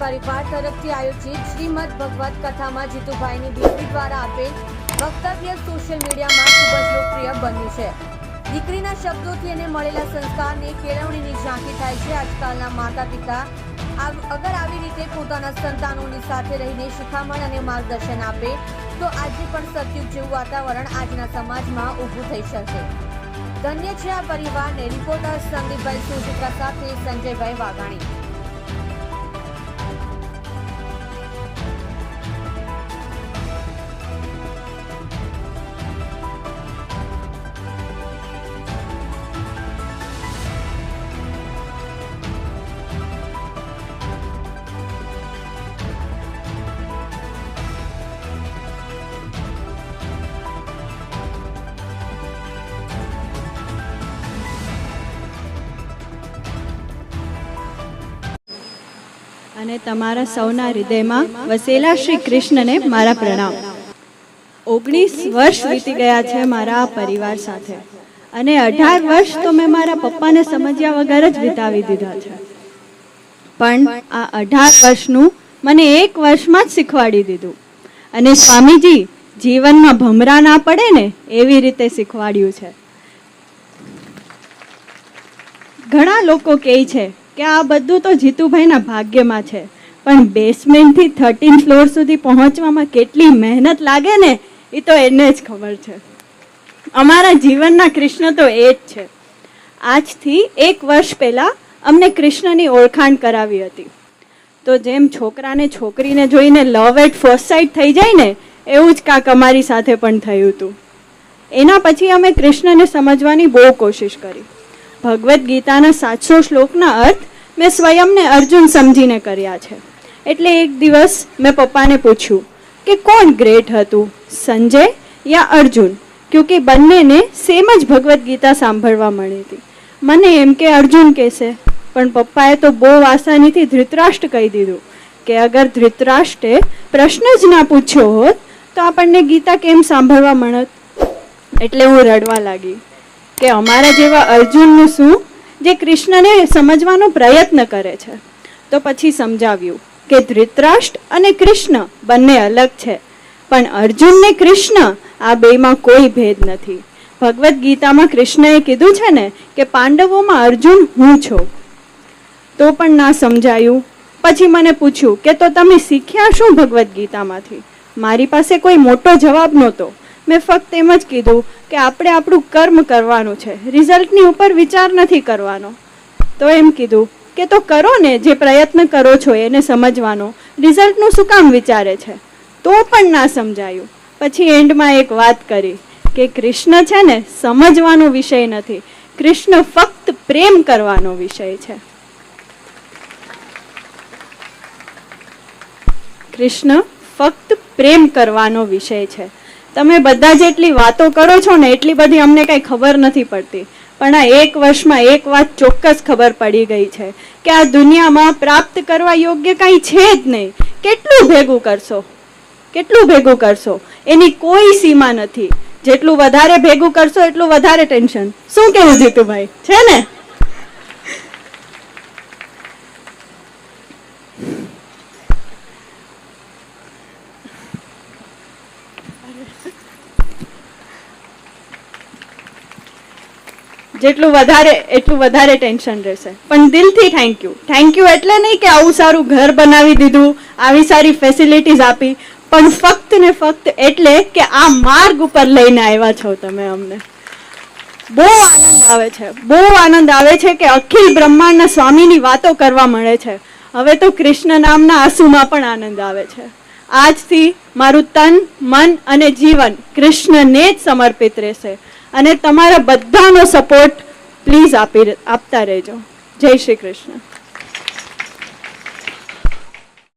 પરિવાર તરફથી આયોજિત શ્રીમદ ભગવત કથામાં જીતુભાઈની દીકરી દ્વારા આપેલ વક્તવ્ય સોશિયલ મીડિયામાં ખૂબ જ લોકપ્રિય બન્યું છે. દીકરીના શબ્દોથી એને મળેલા સંસ્કારની કેળવણીની ઝાંખી થાય છે. આજકાલના માતા પિતા અગર આવી રીતે પોતાના સંતાનોની સાથે રહીને શિખામણ અને માર્ગદર્શન આપે, તો આજે પણ સતયુગ જેવું વાતાવરણ આજના સમાજમાં ઊભું થઈ શકે. ધન્ય છે આ પરિવારને. રિપોર્ટર સંદીપભાઈ સુજિત્રા સાથે સંજયભાઈ વાઘાણી. અને તમારા સૌના હૃદયમાં વસેલા શ્રી કૃષ્ણને મારા પ્રણામ. ઓગણીસ વર્ષ વીતી ગયા છે મારા પરિવાર સાથે અને અઢાર વર્ષ તો મેં મારા પપ્પાને સમજ્યા વગર જ વિતાવી દીધા છે. પણ આ અઢાર વર્ષનું મને એક વર્ષમાં જ શીખવાડી દીધું. અને સ્વામીજી, જીવનમાં ભમરા ના પડે ને એવી રીતે શીખવાડ્યું છે. ઘણા લોકો કહે છે કે આ બધું તો જીતુભાઈના ભાગ્યમાં છે. પણ બેસમેન્ટથી થર્ટીન ફ્લોર સુધી પહોંચવામાં કેટલી મહેનત લાગે ને એ તો એને જ ખબર છે. અમારા જીવનના કૃષ્ણ તો એ જ છે. આજથી એક વર્ષ પહેલાં અમને કૃષ્ણની ઓળખાણ કરાવી હતી. તો જેમ છોકરાને છોકરીને જોઈને લવ એટ ફર્સ્ટ સાઇટ થઈ જાય ને, એવું જ કાંક અમારી સાથે પણ થયું હતું. એના પછી અમે કૃષ્ણને સમજવાની બહુ કોશિશ કરી. ભગવદ્ ગીતાના સાતસો શ્લોકના અર્થ મેં સ્વયંને અર્જુન સમજીને કર્યા છે. એટલે એક દિવસ મેં પપ્પાને પૂછ્યું કે કોણ ગ્રેટ હતું, સંજય યા અર્જુન? કે બંનેને સેમ જ ભગવદ્ ગીતા સાંભળવા મળી હતી. મને એમ કે અર્જુન કહેશે, પણ પપ્પાએ તો બહુ આસાનીથી ધૃતરાષ્ટ્ર કહી દીધું કે અગર ધૃતરાષ્ટ્રે પ્રશ્ન જ ના પૂછ્યો હોત તો આપણને ગીતા કેમ સાંભળવા મળત? એટલે હું રડવા લાગી. કે અમારા જેવા અર્જુનનું શું? જે કૃષ્ણને સમજવાનો પ્રયત્ન કરે છે. તો પછી સમજાવ્યું કે ધૃતરાષ્ટ્ર અને કૃષ્ણ બંને અલગ છે. પણ અર્જુન ને કૃષ્ણ આ બેમાં કોઈ ભેદ નથી. ભગવદ્ ગીતામાં કૃષ્ણએ કીધું છે ને કે પાંડવોમાં અર્જુન હું છું. તો પણ ના સમજાયું. પછી મને પૂછ્યું કે તો તમે શીખ્યા શું ભગવદ્ ગીતામાંથી? મારી પાસે કોઈ મોટો જવાબ નહોતો. મેં ફક્ત એમ જ કીધું કે આપણે આપણું કર્મ કરવાનું છે. રિઝલ્ટની ઉપર વિચાર નથી કરવાનો. તો એમ કીધું કે તો કરો ને જે પ્રયત્ન કરો છો એને સમજવાનો. રિઝલ્ટનું શું કામ વિચારે છે? તો પણ ના સમજાયું. પછી એન્ડમાં એક વાત કરી કે કૃષ્ણ છે ને સમજવાનો વિષય નથી. કૃષ્ણ ફક્ત પ્રેમ કરવાનો વિષય છે. કૃષ્ણ ફક્ત પ્રેમ કરવાનો વિષય છે. તમે બધા જેટલી વાતો કરો છો ને, એટલી બધી અમને કંઈ ખબર નથી પડતી. પણ આ એક વર્ષમાં એક વાત ચોક્કસ ખબર પડી ગઈ છે કે આ દુનિયામાં પ્રાપ્ત કરવા યોગ્ય કાંઈ છે જ નહીં. કેટલું ભેગું કરશો? કેટલું ભેગું કરશો? એની કોઈ સીમા નથી. જેટલું વધારે ભેગું કરશો, એટલું વધારે ટેન્શન. શું કેવું જીતુભાઈ? છે ને? જેટલું વધારે, એટલું વધારે ટેન્શન રહેશે. પણ દિલથી થેન્ક યુ થેન્ક યુ એટલે નહીં કે આવું સારું ઘર બનાવી દીધું, આવી સારી ફેસિલિટીઝ આપી, પણ ફક્ત ને ફક્ત એટલે કે આ માર્ગ ઉપર લઈને આવ્યા છો તમે અમને. બહુ આનંદ આવે છે. બહુ આનંદ આવે છે કે અખિલ બ્રહ્માંડના સ્વામીની વાતો કરવા મળે છે. હવે તો કૃષ્ણ નામના આંસુમાં પણ આનંદ આવે છે. આજથી મારું તન, મન અને જીવન કૃષ્ણને જ સમર્પિત રહેશે. અને તમારા બધાનો સપોર્ટ પ્લીઝ આપી આપતા રહેજો. જય શ્રી કૃષ્ણ.